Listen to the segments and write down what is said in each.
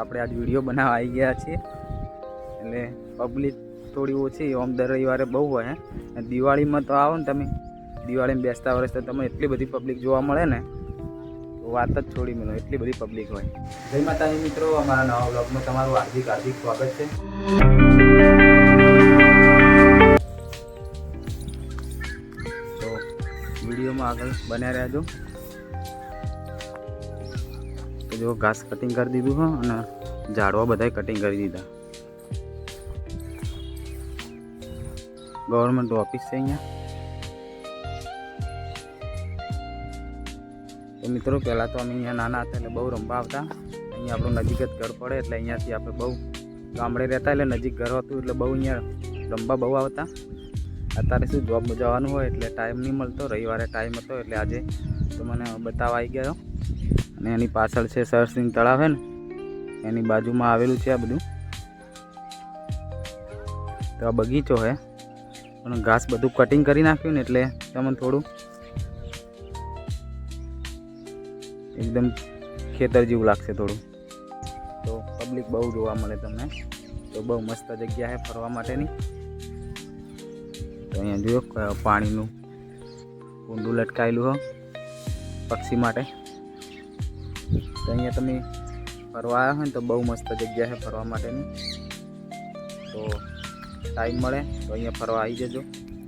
આપણે આજ વીડિયો બનાવવા આવી ગયા છીએ. એટલે પબ્લિક થોડી ઓછી ઓમ દર રવિવારે બહુ હોય અને દિવાળીમાં તો આવો ને તમે. દિવાળીમાં બેસતા વર્ષ તો તમને એટલી બધી પબ્લિક જોવા મળે ને વાત જ છોડી મળે એટલી બધી પબ્લિક હોય. જય માતાજી મિત્રો, અમારા નવા બ્લોગમાં તમારું હાર્દિક હાર્દિક સ્વાગત છે. તો વિડીયોમાં આગળ બન્યા રહેજો. તો જો ઘાસ કટિંગ કરી દીધું હો અને ઝાડવા બધાય કટિંગ કરી દીધા. ગવર્મેન્ટ ઓફિસ છે અહીંયા. તો મિત્રો, પહેલાં તો અમે અહીંયા નાના હતા એટલે બહુ રમવા આવતા. અહીંયા આપણું નજીક જ ઘર પડે એટલે અહીંયાથી આપણે બહુ ગામડે રહેતા એટલે નજીક ઘર હતું એટલે બહુ અહીંયા રમવા બહુ આવતા. અત્યારે શું જોબ જવાનું હોય એટલે ટાઈમ નહીં મળતો. રવિવારે ટાઈમ હતો એટલે આજે તો મને બતાવવા આવી ગયો અને એની પાછળ છે સરસિંગ તળાવ છે ને, એની બાજુમાં આવેલું છે આ બધું. તો આ બગીચો છે પણ ઘાસ બધું કટિંગ કરી નાખ્યું ને એટલે તમને થોડું એકદમ ખેતર જેવું લાગશે થોડું. તો પબ્લિક બહુ જોવા મળે તમને. તો બહુ મસ્ત જગ્યા છે ફરવા માટેની. તો અહીંયા જોયો પાણીનું કુંડું લટકાયેલું હો પક્ષી માટે. તો અહીંયા તમે ફરવા આવ્યા હોય ને તો બહુ મસ્ત જગ્યા છે ફરવા માટેની. તો ટાઈમ મળે તો અહીંયા ફરવા આવી જજો.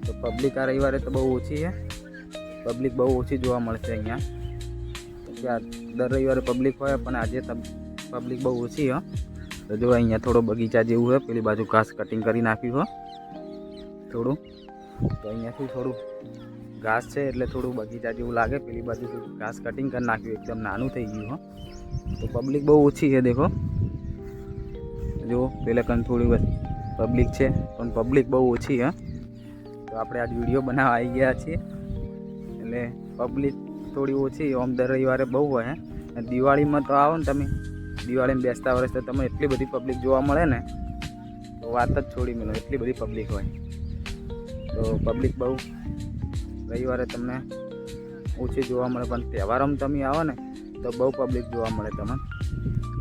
તો પબ્લિક આ રવિવારે તો બહુ ઓછી છે. પબ્લિક બહુ ઓછી જોવા મળશે અહીંયા. ત્યાં દર રવિવારે પબ્લિક હોય પણ આજે પબ્લિક બહુ ઓછી હો. તો જો અહીંયા થોડો બગીચા જેવું હોય પેલી બાજુ ઘાસ કટિંગ કરી નાખ્યું હો. થોડું. તો અહીંયાથી થોડું ઘાસ છે એટલે થોડું બગીચા જેવું લાગે. પેલી બાજુ ઘાસ કટિંગ કરી નાખ્યું, એકદમ નાનું થઈ ગયું, હો. તો પબ્લિક બહુ ઓછી છે, દેખો. જો, પેલા કન થોડી પબ્લિક છે, પણ પબ્લિક બહુ ઓછી, હે. તો આપણે આજ વીડિયો બનાવવા આવી ગયા છીએ. એટલે પબ્લિક થોડી ઓછી ઓમ દર રવિવારે બહુ હોય દિવાળીમાં તો આવો ને તમે. દિવાળીમાં બેસતા વર્ષ તો તમે એટલી બધી પબ્લિક જોવા મળે ને, તો વાત જ છોડી મેળો એટલી બધી પબ્લિક હોય. તો પબ્લિક બહુ રવિવારે તમને ઓછી જોવા મળે, પણ તહેવારોમાં તમે આવો ને, તો બહુ પબ્લિક જોવા મળે તમને.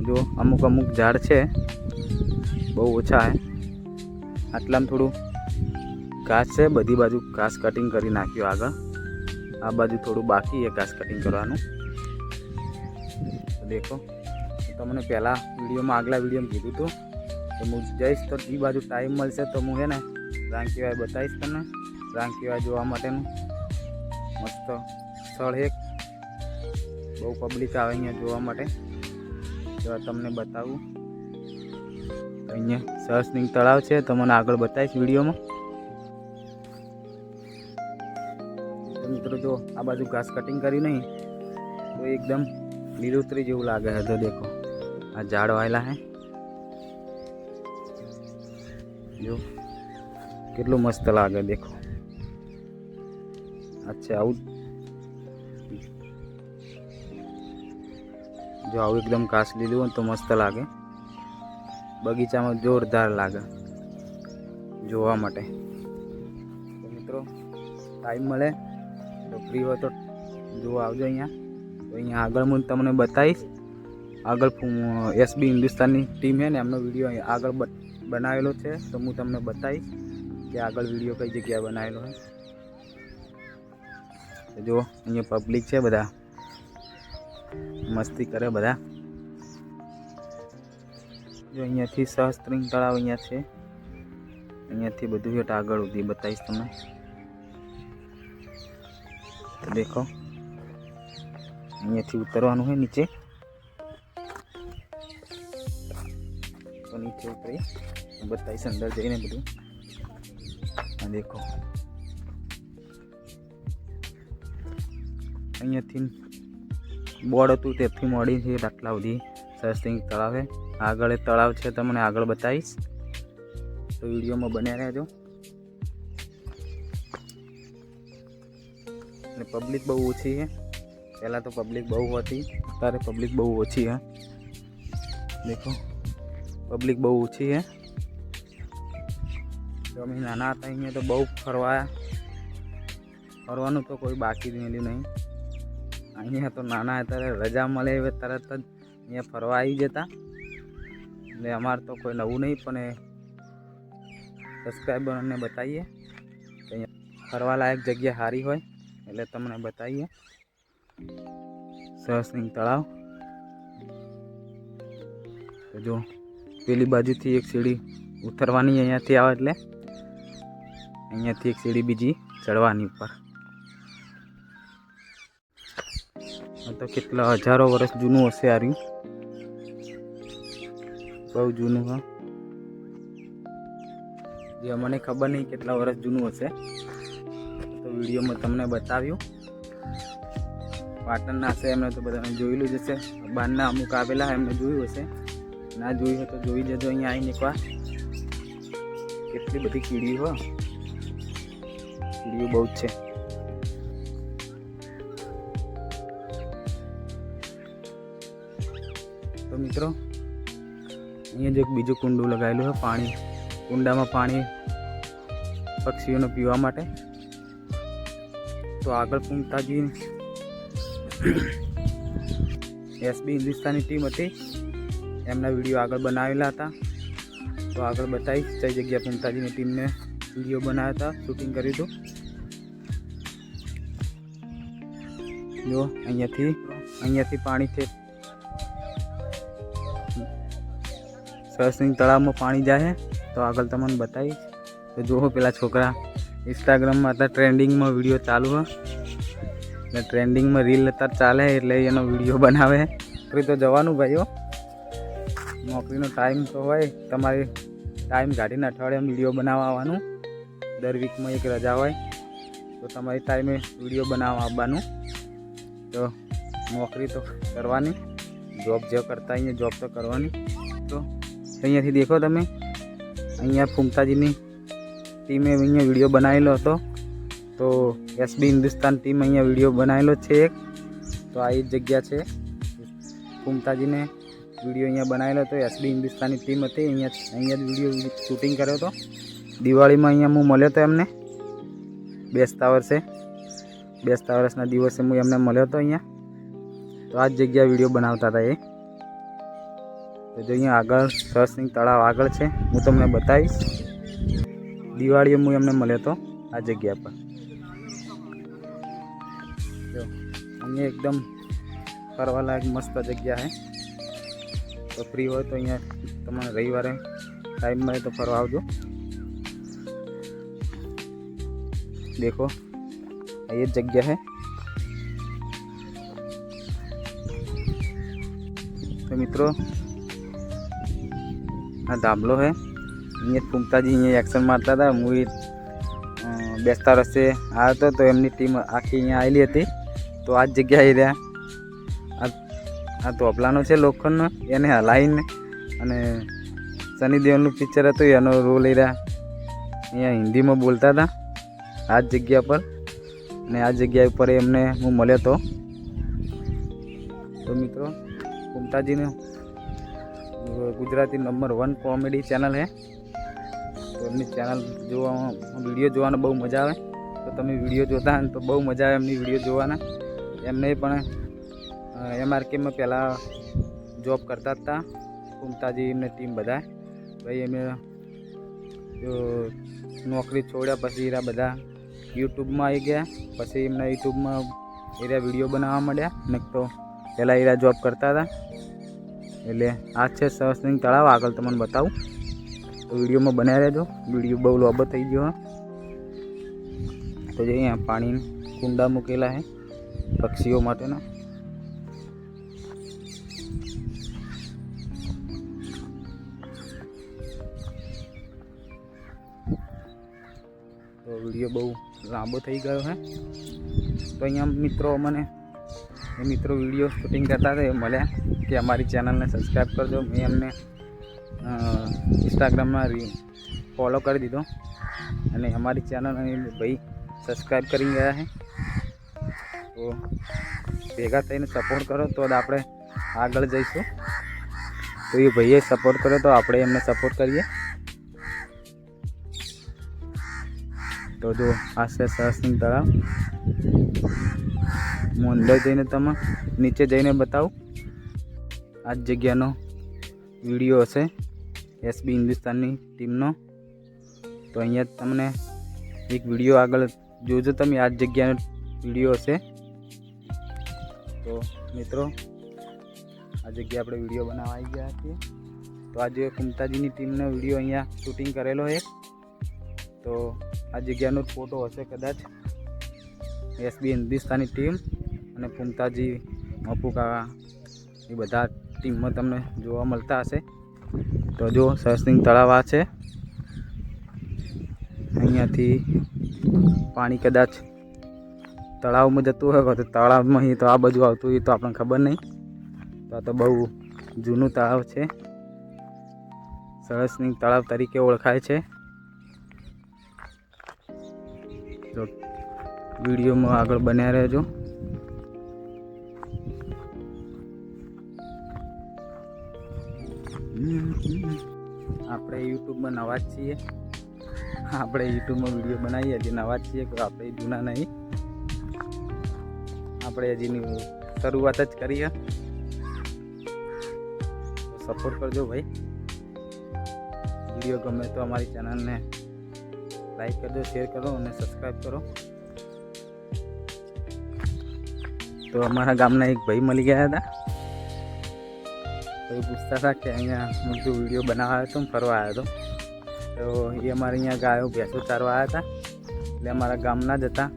જો, અમુક અમુક ઝાડ છે, બહુ ઓછા છે આટલામાં થોડું ઘાસ છે, બધી બાજુ ઘાસ કટિંગ કરી નાખ્યું આગળ. આ બાજુ થોડું બાકી છે ઘાસ કટિંગ કરવાનું. દેખો તમને પહેલાં વિડીયોમાં, આગલા વિડીયોમાં કીધું હતું તો હું જઈશ તો એ બાજુ ટાઈમ મળશે તો હું છે ને રાંકીવાય બતાવીશ તમને. રાંકીવાય જોવા માટેનું. મસ્ત સ્થળ એક. બહુ પબ્લિક આવે અહીંયા જોવા માટે. તો તમને બતાવું. અહીંયા સરસનિંગ તળાવ છે. તમને આગળ બતાવીશ વિડીયોમાં. મિત્રો જો, આ બાજુ ઘાસ કટિંગ કર્યું નહીં, તો એકદમ લીલોતરી જેવું લાગે છે તો દેખો. આ ઝાડ વાયેલા હે. જો, કેટલું મસ્ત લાગે, દેખો. અચ્છા, આવું જો. આવું એકદમ ઘાસ લીલું હોય તો મસ્ત લાગે. બગીચામાં જોરદાર લાગે, જોવા માટે. મિત્રો ટાઈમ મળે તો ફ્રી હોય તો જોવા આવજો અહીંયા. તો અહીંયા આગળ હું તમને બતાવીશ. આગળ એસબી હિન્દુસ્તાનની ટીમ છે ને, એમનો વીડિયો અહીંયા આગળ બનાવેલો છે. તો હું તમને બતાવીશ કે આગળ વીડિયો કઈ જગ્યાએ બનાવેલો છે. તો જો અહીંયા પબ્લિક છે બધા. મસ્તી કરે બધા. જો અહીંયાથી સહસ્ત્રિંગ તળાવ અહીંયા છે. અહીંયાથી બધું હેઠ આગળ સુધી, બતાવીશ તમને. તો દેખો. અહીંયાથી ઉતરવાનું હોય નીચે. તો નીચે ઉતરી, બતાવીશ અંદર જઈને બધું. દેખો. અહીંયાથી બોર્ડ હતું તેથી મોડી છે આટલા સુધી સરસિંગ તળાવ. છે આગળ એક તળાવ છે, તમને આગળ બતાવીશ. તો વિડીયોમાં બન્યા રહેજો. અને પબ્લિક બહુ ઓછી છે. પહેલાં તો પબ્લિક બહુ હતી, અત્યારે પબ્લિક બહુ ઓછી છે. દેખો પબ્લિક બહુ ઓછી છે. તો અમે નાના હતા, અહીંયા તો બહુ ફરવા, ફરવાનું તો કોઈ બાકી જ મળ્યું નહીં. અહીંયા તો નાના હતા રજા મળે હવે તરત જ અહીંયા ફરવા આવી જતા. એટલે અમારે તો કોઈ નવું નહીં, પણ એ સબસ્ક્રાઈબરને બતાવીએ. અહીંયા ફરવાલાયક જગ્યા સારી હોય, એટલે તમને બતાવીએ. સરસિંગ તળાવ. જો, પેલી બાજુથી એક સીડી ઉતરવાની અહીંયાથી આવે એટલે, અહીંયાથી એક સીડી બીજી ચડવાની ઉપર. તો કેટલા હજારો વર્ષ જૂનું હશે આ બહુ જૂનું, હા. જે મને ખબર નહીં કેટલા વર્ષ જૂનું હશે. તો વિડીયોમાં તમને બતાવ્યું. પાટણના હશે, એમને તો બધાને જોયેલું જ હશે. બહારના અમુક આવેલા એમને જોયું હશે. ના જોયું હોય તો જોઈ જજો, અહીંયા આવીને એકવાર. કેટલી બધી કીડીઓ, હો. કીડીઓ બહુ જ છે. મિત્રો, અહીંયા જ એક બીજું કુંડું લગાવેલું છે, પાણી. કુંડામાં પાણી પક્ષીઓને પીવા માટે. તો આગળ પૂંતાજી એસબી હિન્દુસ્તાની ટીમ હતી. એમના વીડિયો આગળ બનાવેલા હતા. તો આગળ બતાવીશ, કઈ જગ્યા પૂંતાજીની ટીમને વીડિયો બનાવ્યા હતા, શૂટિંગ કર્યું હતું. જો, અહીંયાથી અહીંયાથી પાણી સરસિંગ તળાવમાં પાણી જાય તો આગળ તમને બતાવીશ. તો જુઓ પેલા છોકરા ઇન્સ્ટાગ્રામમાં અત્યારે ટ્રેન્ડિંગમાં વીડિયો ચાલુ હોય એટલે ટ્રેન્ડિંગમાં રીલ અત્યારે ચાલે, એટલે એનો વીડિયો બનાવે. ફરી તો જવાનું ભાઈઓ નોકરીનો ટાઈમ તો હોય, તમારે ટાઈમ કાઢીને અઠવાડિયામાં વીડિયો બનાવવા આવવાનું દર વીકમાં એક રજા હોય, તો તમારી ટાઈમે વીડિયો બનાવવા આવવાનું. તો નોકરી તો કરવાની જોબ જે કરતા અહીંયા જોબ તો કરવાની. તો અહીંયાથી દેખો તમે. અહીંયા ફૂમતાજીની ટીમે અહીંયા વીડિયો બનાવેલો હતો. તો એસબી હિન્દુસ્તાન ટીમ અહીંયા વીડિયો બનાવેલો છે એક. તો આ જ જગ્યા છે. ફૂમતાજીને વીડિયો અહીંયા બનાવેલો હતો. એસબી હિન્દુસ્તાની ટીમ હતી. અહીંયા અહીંયા જ વીડિયો શૂટિંગ કર્યો હતો. દિવાળીમાં અહીંયા હું મળ્યો હતો એમને. બેસતા વર્ષે. બેસતા વર્ષના દિવસે હું એમને મળ્યો હતો અહીંયા. તો આ જ જગ્યાએ વીડિયો બનાવતા હતા એ. તો જો અહીંયા આગળ સરસિંગ તળાવ આગળ છે, હું તમને બતાવીશ. દિવાળીએ હું એમને મળ્યો હતો આ જગ્યા પર. જો, અહીંયા એકદમ ફરવાલાયક મસ્ત જગ્યા છે. તો ફ્રી હોય તો અહીંયા તમારે રવિવારે ટાઈમ મળે તો ફરવા આવજો. દેખો એ જ જગ્યા છે. તો મિત્રો આ ધાબલો છે અહીંયા ફૂમતાજી અહીંયા એક્શન મારતા હતા. મૂવી બેસતા રસ્તે આવ્યો હતો તો એમની ટીમ આખી અહીંયા આવેલી હતી. તો આ જ જગ્યાએ રહ્યા. આ આ ધોપલાનો છે લોખંડનો. એને હલાવીને અને સની દેવલનું પિક્ચર હતું, એનો રોલ એ રહ્યા. અહીંયા હિન્દીમાં બોલતા હતા. આ જ જગ્યા પર અને આ જગ્યા ઉપર એમને હું મળ્યો હતો તો મિત્રો, ફૂમતાજીનું Gujarati number one comedy channel છે તો એમની ચેનલ જોવામાં વીડિયો જોવાનો બહુ મજા આવે. તો તમે વીડિયો જોતા તો બહુ મજા આવે એમની વીડિયો જોવાના. એમને પણ એમઆરકેમાં પહેલાં જોબ કરતા હતા. કુમતાજી એમને ટીમ બધા. ભાઈ એમને નોકરી છોડ્યા પછી એરા બધા યુટ્યુબમાં આવી ગયા. પછી એમના યુટ્યુબમાં એરા વીડિયો બનાવવા માંડ્યા. ને તો પહેલાં એરા જોબ કરતા હતા. એટલે આ છે સરસિંગ તળાવ. આગળ તમને બતાવું. તો વિડીયોમાં બનાવી રહેજો. વીડિયો બહુ લોબો થઈ ગયો તો જે અહીંયા પાણી કુંડા મૂકેલા છે પક્ષીઓ માટેના. તો વીડિયો બહુ લાંબો થઈ ગયો છે તો અહીંયા મિત્રો મને એ મિત્રો વીડિયો શૂટિંગ કરતા હતા, એ મળ્યા. કે અમારી ચેનલને સબસ્ક્રાઈબ કરજો. મેં એમને ઇન્સ્ટાગ્રામમાં રી ફોલો કરી દીધો. અને અમારી ચેનલ ભાઈ સબસ્ક્રાઈબ કરી ગયા છે. તો ભેગા થઈને સપોર્ટ કરો તો જ આપણે આગળ જઈશું. તો એ ભાઈએ સપોર્ટ કર્યો તો આપણે એમને સપોર્ટ કરીએ. તો જો, આ છે સરસિંગ તળાવ. હું અંદર જઈને તમે નીચે જઈને બતાવું. આ જ જગ્યાનો વીડિયો હશે એસબી હિન્દુસ્તાનની ટીમનો. તો અહીંયા તમને એક વીડિયો આગળ જોજો તમે, આ જ જગ્યાનો વીડિયો હશે. તો મિત્રો, આ જગ્યા આપણે વીડિયો બનાવવા આવી ગયા છીએ. તો આજે કુમતાજીની ટીમનો વીડિયો અહીંયા શૂટિંગ કરેલો છે તો આ જગ્યાનો ફોટો હશે કદાચ. એસબી હિન્દુસ્તાની ટીમ અને કુમતાજી મપુકા એ બધા ટીમમાં તમને જોવા મળતા હશે. તો જો સરસિંગ તળાવ આ છે. અહીંયાથી પાણી કદાચ તળાવમાં જતું હોય તો તળાવમાં તો આ બાજુ આવતું હોય તો આપણને ખબર નહીં. તો આ તો બહુ જૂનું તળાવ છે. સરસની તળાવ તરીકે ઓળખાય છે. તો વિડીયોમાં આગળ બન્યા રહેજો. આપણે યુટ્યુબમાં નવા જ છીએ. આપણે યુટ્યુબમાં વીડિયો બનાવીએ, હજી નવા જ છીએ આપણે જૂના નહીં. આપણે હજીની શરૂઆત જ કરીએ. સપોર્ટ કરજો ભાઈ. વીડિયો ગમે તો અમારી ચેનલને લાઈક કરજો શેર કરો અને સબસ્ક્રાઈબ કરો. તો અમારા ગામના એક ભાઈ મળી ગયા હતા. તો એ પૂછતા હતા કે અહીંયા હું જો વીડિયો બનાવવા આવ્યો હતો ફરવા આવ્યો હતો. તો એ અમારે અહીંયા ગાયો ભેંસો ચારવા આવ્યા હતા. એટલે અમારા ગામના જ હતા.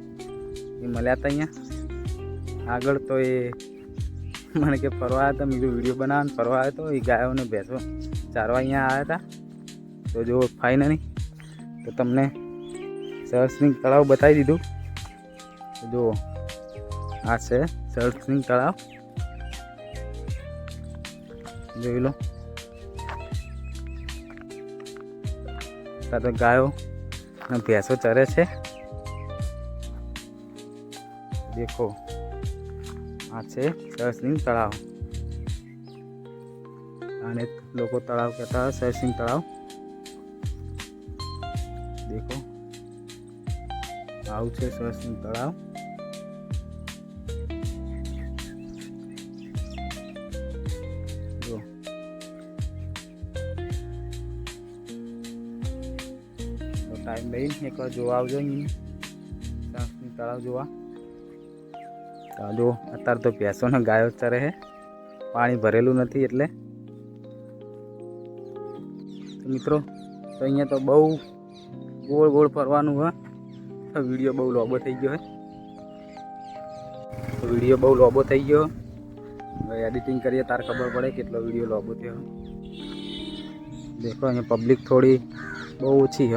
એ મળ્યા હતા અહીંયા. આગળ તો એ મને કે ફરવા આવ્યા હતા, મેં વીડિયો બનાવવાનું ફરવા આવ્યો હતો એ ગાયોને ભેંસો ચારવા અહીંયા આવ્યા હતા. તો જો ફાઇનલી તો તમને સરસિંગ તળાવ બતાવી દીધું. જુઓ, આ છે સરસિંગ તળાવ. જોઈ લો. ત્યાં તો ગાયો અને ભેંસો ચરે છે. દેખો, આ છે સરસિંગ તળાવ. અને લોકો તળાવ કહેતા સરસિંગ તળાવ. દેખો, આવું છે સરસિંગ તળાવ. ટાઈમ લઈને એકવાર જોવા આવજો અહીં તળાવ જોવા. ચાલો અત્યારે તો ભેંસોનો ગાયો ચરે છે પાણી ભરેલું નથી એટલે. મિત્રો, તો અહીંયા તો બહુ ગોળ ગોળ ફરવાનું હોય તો વીડિયો બહુ લોબો થઈ ગયો હોય વીડિયો બહુ લોબો થઈ ગયો. હવે એડિટિંગ કરીએ, તાર ખબર પડે કેટલો વીડિયો લોબો થયો. દેખો, અહીંયા પબ્લિક થોડી બહુ ઓછી હ.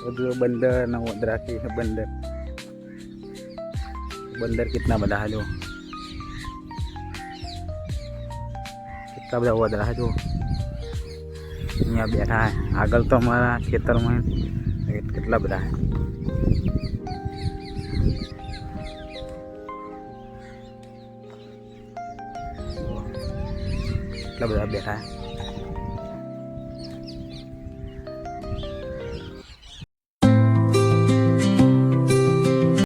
બધું બંદર ને વદરા કે બંદર બંદર કેટલા બધા હાલો કેટલા બધા વદરા જો અહીંયા બેઠા આગળ તો અમારા ખેતરમાં કેટલા બધા કેટલા બધા બેઠા